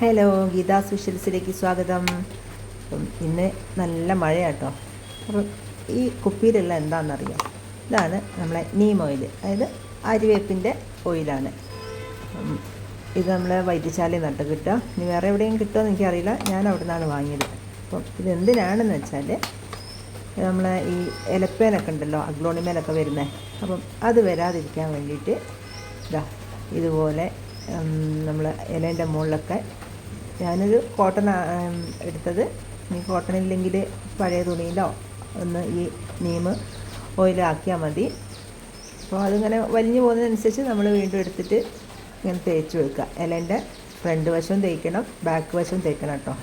Hello Gita സ്പെഷ്യൽസിലേക്ക് സ്വാഗതം. ഇന്ന് നല്ല മഴയാട്ടോ. അപ്പം ഈ കുപ്പിയിലുള്ള എന്താണെന്നറിയാം? ഇതാണ് നമ്മളെ നീം ഓയിൽ അതായത് അരിവേപ്പിന്റെ ഓയിലാണ്. ഇത് നമ്മൾ വൈദ്യശാലയിൽ നട്ട് കിട്ടുക. ഇനി വേറെ എവിടെയും കിട്ടുമെന്ന് എനിക്കറിയില്ല. ഞാൻ അവിടെ നിന്നാണ് വാങ്ങിയത്. അപ്പം ഇതെന്തിനാണെന്ന് വെച്ചാൽ നമ്മളെ ഈ ഇലപ്പേനൊക്കെ ഉണ്ടല്ലോ അഗ്ലോണിമേലൊക്കെ വരുന്നത് അപ്പം അത് വരാതിരിക്കാൻ വേണ്ടിയിട്ട് ഇതാ ഇതുപോലെ നമ്മൾ ഇലേന്റെ മുകളിലൊക്കെ ഞാനൊരു കോട്ടൺ എടുത്തത്. ഇനി കോട്ടൺ ഇല്ലെങ്കിൽ പഴയ തുണിയിലോ ഒന്ന് ഈ നീമ് ഓയിലാക്കിയാൽ മതി. അപ്പോൾ അതിങ്ങനെ വലിഞ്ഞു പോകുന്നതിനനുസരിച്ച് നമ്മൾ വീണ്ടും എടുത്തിട്ട് ഇങ്ങനെ തേച്ച് വെക്കുക. ഇലേന്റെ ഫ്രണ്ട് വശവും തേക്കണം ബാക്ക് വശവും തേക്കണം കേട്ടോ.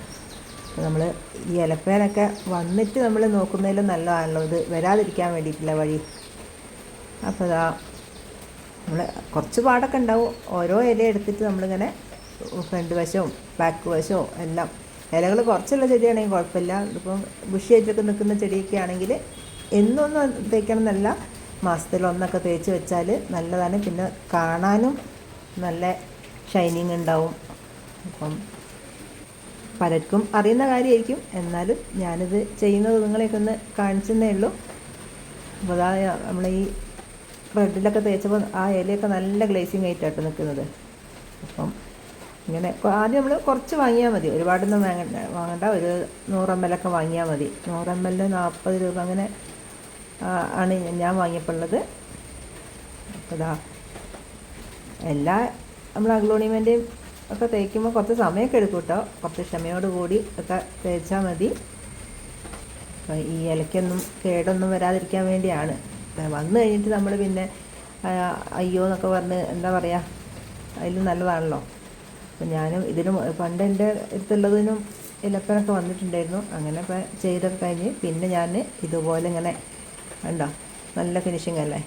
നമ്മൾ ഈ ഇലപ്പേനൊക്കെ വന്നിട്ട് നമ്മൾ നോക്കുന്നതിലും നല്ലതാണല്ലോ. ഇത് വരാതിരിക്കാൻ വേണ്ടിയിട്ടുള്ള വഴി. അപ്പോൾ ഇതാ നമ്മൾ കുറച്ച് പാടൊക്കെ ഉണ്ടാവും. ഓരോ ഇല എടുത്തിട്ട് നമ്മളിങ്ങനെ ഫ്രണ്ട് വശവും ബാക്ക് വശവും എല്ലാം. ഇലകൾ കുറച്ചുള്ള ചെടിയാണെങ്കിൽ കുഴപ്പമില്ല. ഇപ്പം ബുഷിയായിട്ടൊക്കെ നിൽക്കുന്ന ചെടിയൊക്കെ ആണെങ്കിൽ എന്നൊന്നും തേക്കണം എന്നല്ല മാസത്തിൽ ഒന്നൊക്കെ തേച്ച് വെച്ചാൽ നല്ലതാണ്. പിന്നെ കാണാനും നല്ല ഷൈനിങ് ഉണ്ടാവും. അപ്പം പലർക്കും അറിയുന്ന കാര്യമായിരിക്കും. എന്നാലും ഞാനിത് ചെയ്യുന്നത് നിങ്ങളെയൊക്കെ ഒന്ന് കാണിച്ചെന്നേ ഉള്ളൂ. അപ്പോൾ അതാ നമ്മൾ ഈ ബ്രെഡിലൊക്കെ തേച്ചപ്പോൾ ആ ഇലയൊക്കെ നല്ല ഗ്ലേസിങ് ആയിട്ടാണ് നിൽക്കുന്നത്. അപ്പം ഇങ്ങനെ ആദ്യം നമ്മൾ കുറച്ച് വാങ്ങിയാൽ മതി. ഒരുപാടൊന്നും വാങ്ങണ്ട വാങ്ങണ്ട ഒരു നൂറ് എം എല്ലൊക്കെ വാങ്ങിയാൽ മതി. നൂറ് എം എല്ലിന് നാൽപ്പത് രൂപ അങ്ങനെ ആണ് ഞാൻ വാങ്ങിയപ്പോഴുള്ളത് അപ്പോൾ ഇതാ എല്ലാ നമ്മൾ അഗ്ലോണിമെന്റെയും ഒക്കെ തേക്കുമ്പോൾ കുറച്ച് സമയമൊക്കെ എടുക്കും കേട്ടോ. കുറച്ച് ക്ഷമയോട് കൂടി ഒക്കെ തേച്ചാൽ മതി. അപ്പോൾ ഈ ഇലയ്ക്കൊന്നും കേടൊന്നും വരാതിരിക്കാൻ വേണ്ടിയാണ്. വന്നു കഴിഞ്ഞിട്ട് നമ്മൾ പിന്നെ അയ്യോ എന്നൊക്കെ പറഞ്ഞ് എന്താ പറയുക അതിൽ നല്ലതാണല്ലോ. അപ്പം ഞാനും ഇതിനും പണ്ട് എന്റെ അടുത്തുള്ളതിനും ഇലപ്പനൊക്കെ വന്നിട്ടുണ്ടായിരുന്നു. അങ്ങനെ ചെയ്തൊക്കെ കഴിഞ്ഞ് പിന്നെ ഞാൻ ഇതുപോലെ ഇങ്ങനെ ഉണ്ടോ നല്ല ഫിനിഷിങ് അല്ലേ?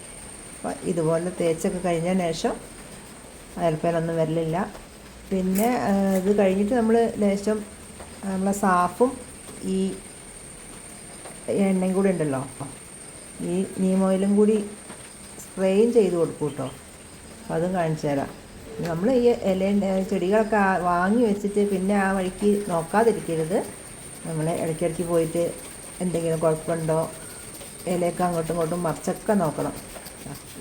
അപ്പോൾ ഇതുപോലെ തേച്ചൊക്കെ കഴിഞ്ഞതിന് ശേഷം അയൽപ്പേനൊന്നും വരലില്ല. പിന്നെ ഇത് കഴിഞ്ഞിട്ട് നമ്മൾ ലേശം നമ്മളെ സാഫും ഈ എണ്ണയും കൂടി ഉണ്ടല്ലോ ഈ നീം ഓയിലും കൂടി സ്പ്രേയും ചെയ്ത് കൊടുക്കും കേട്ടോ. അതും കാണിച്ചു തരാം. നമ്മൾ ഈ ഇല ചെടികളൊക്കെ വാങ്ങി വെച്ചിട്ട് പിന്നെ ആ വഴിക്ക് നോക്കാതിരിക്കരുത്. നമ്മൾ ഇടയ്ക്കിടയ്ക്ക് പോയിട്ട് എന്തെങ്കിലും കുഴപ്പമുണ്ടോ ഇലയൊക്കെ അങ്ങോട്ടും ഇങ്ങോട്ടും മറിച്ചൊക്കെ നോക്കണം.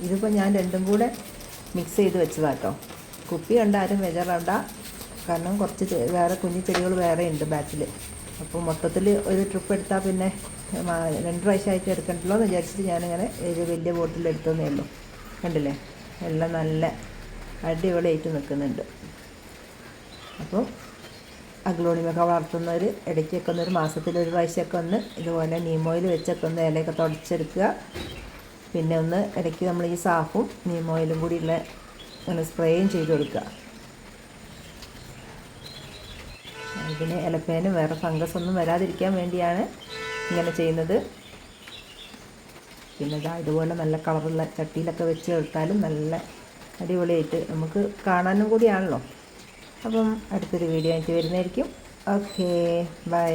ഇതിപ്പോൾ ഞാൻ രണ്ടും കൂടെ മിക്സ് ചെയ്ത് വെച്ചതാട്ടോ കുപ്പി ഉണ്ട് ആരും വെജറാണ്ട കാരണം കുറച്ച് വേറെ കുഞ്ഞു ചെടികൾ വേറെ ഉണ്ട് ബാറ്റിൽ അപ്പോൾ മൊത്തത്തിൽ ഒരു ട്രിപ്പ് എടുത്താൽ പിന്നെ രണ്ട് പ്രാവശ്യമായിട്ട് എടുക്കണ്ടല്ലോ എന്ന് വിചാരിച്ചിട്ട് ഞാനിങ്ങനെ ഒരു വലിയ ബോട്ടിൽ എടുത്തതേ ഉള്ളൂ. കണ്ടില്ലേ? എല്ലാം നല്ല അടിപൊളിയായിട്ട് നിൽക്കുന്നുണ്ട്. അപ്പോൾ അഗ്ലോണിമൊക്കെ വളർത്തുന്നവർ ഇടയ്ക്കൊക്കെ ഒന്ന് ഒരു മാസത്തിൽ ഒരു പ്രാവശ്യമൊക്കെ ഒന്ന് ഇതുപോലെ നീമോയിൽ വെച്ചൊക്കെ ഒന്ന് ഇലയൊക്കെ തുടച്ചെടുക്കുക. പിന്നെ ഒന്ന് ഇടയ്ക്ക് നമ്മൾ ഈ സാഫും നീമോയിലും കൂടിയുള്ള ഒന്ന് സ്പ്രേയും ചെയ്ത് കൊടുക്കുക. ഇതിന് ഇലപ്പേനും വേറെ ഫംഗസ് ഒന്നും വരാതിരിക്കാൻ വേണ്ടിയാണ് ഇങ്ങനെ ചെയ്യുന്നത്. പിന്നെ ഇതാ ഇതുപോലെ നല്ല കളറുള്ള ചട്ടിയിലൊക്കെ വെച്ച് കൊടുത്താലും നല്ല അടിപൊളിയായിട്ട് നമുക്ക് കാണാനും കൂടിയാണല്ലോ. അപ്പം അടുത്തൊരു വീഡിയോ ആയിട്ട് വരുന്നതായിരിക്കും. Okay bye